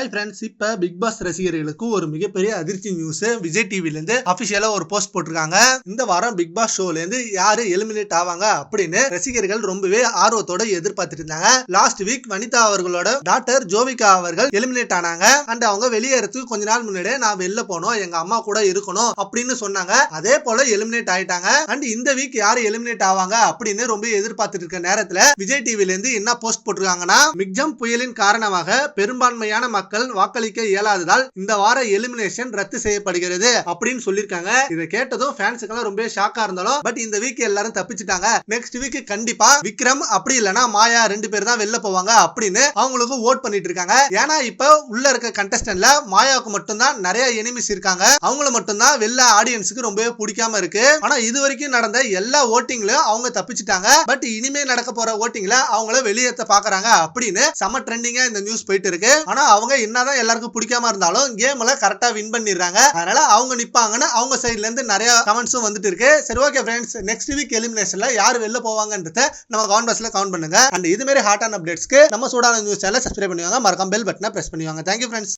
Hi friends இப்போ Bigg pass ரசிகர்களுக்கு ஒரு மிகப்பெரிய அதிர்ச்சி நியூஸ் விஜய் டிவிலேருந்து அஃபிஷியலாக ஒரு போஸ்ட் போட்டிருக்காங்க. இந்த வாரம் பிக் பாஸ் ஷோலேருந்து யாரு எலிமினேட் ஆவாங்க அப்படின்னு ரசிகர்கள் ரொம்பவே ஆர்வத்தோட எதிர்பார்த்துட்டு இருந்தாங்க லாஸ்ட் வீக் வனிதா அவர்களோட டாக்டர் ஜோவிகா அவர்கள் எலிமினேட் ஆனாங்க. அண்ட் அவங்க வெளியேறதுக்கு கொஞ்ச நாள் முன்னாடியே நான் வெளில போனோம் எங்க அம்மா கூட இருக்கணும் அப்படின்னு சொன்னாங்க. அதே போல எலிமினேட் ஆயிட்டாங்க. அண்ட் இந்த வீக் யாரு எலிமினேட் ஆவாங்க அப்படின்னு ரொம்ப எதிர்பார்த்துட்டு இருக்க நேரத்துல விஜய் டிவில இருந்து என்ன போஸ்ட் போட்டிருக்காங்கன்னா மிக்ஜம் புயலின் காரணமாக பெரும்பான்மையான மக்கள் வாக்களிக்க இயலாததால் இந்த வார எலிமினேஷன் ரத்து செய்யப்படுகிறது அப்படின்னு சொல்லியிருக்காங்க. இதை கேட்டதும் ஃபேன்ஸுக்கெல்லாம் ரொம்ப ஷாக்கா இருந்தாலும் பட் இந்த வீக் எல்லாரும் தப்பிச்சிட்டாங்க. நெக்ஸ்ட் வீக் கண்டிப்பா விக்ரம் அப்படி இல்லைன்னா மாயா ரெண்டு பேர் தான் வெளில போவாங்க அப்படின்னு அவங்களுக்கு ஓட் பண்ணிட்டு இருக்காங்க. ஏன்னா இப்ப உள்ள இருக்க கண்டஸ்டன்ட்ல மாயாவுக்கு மட்டும்தான் நிறைய எனிமிஸ் இருக்காங்க. அவங்கள மட்டும்தான் வெளில ஆடியன்ஸுக்கு ரொம்பவே பிடிக்காம இருக்கு. ஆனா இது வரைக்கும் நடந்த எல்லா ஓட்டிங்லயும் அவங்க தப்பிச்சிட்டாங்க. பட் இனிமே நடக்க போற ஓட்டிங்ல அவங்கள வெளியேற்ற பாக்குறாங்க அப்படின்னு செம ட்ரெண்டிங்கா இந்த நியூஸ் போயிட்டு இருக்கு. ஆனா அவங்க என்னதான் எல்லாருக்கும் பிடிக்காம இருந்தாலும் கேம்ல கரெக்டா வின் பண்ணிடுறாங்க. அதனால அவங்க நிப்பாங்கன்னு அவங்க சைட்ல இருந்து நிறைய கமெண்ட்ஸும் வந்துட்டு இருக்கு. சரி ஓகே ஃப்ரெண்ட்ஸ் நெக்ஸ்ட் வீக் எலிமினேஷன்ல யார் வெளில போவாங்கன்றத நம்ம கவுண்ட் பாக்ஸ்ல கவுண்ட் பண்ணுங்க. அண்ட் இது மாதிரி ஹாட்டான அப்டேட்ஸ்க்கு நம்ம சூடான நியூஸ் சேனல் சப்ஸ்கிரைப் பண்ணுவாங்க மறக்காம பெல் பட்டனை பிரஸ் பண்ணுவாங்க தேங்க்யூ ஃப்ரெண்ட்ஸ்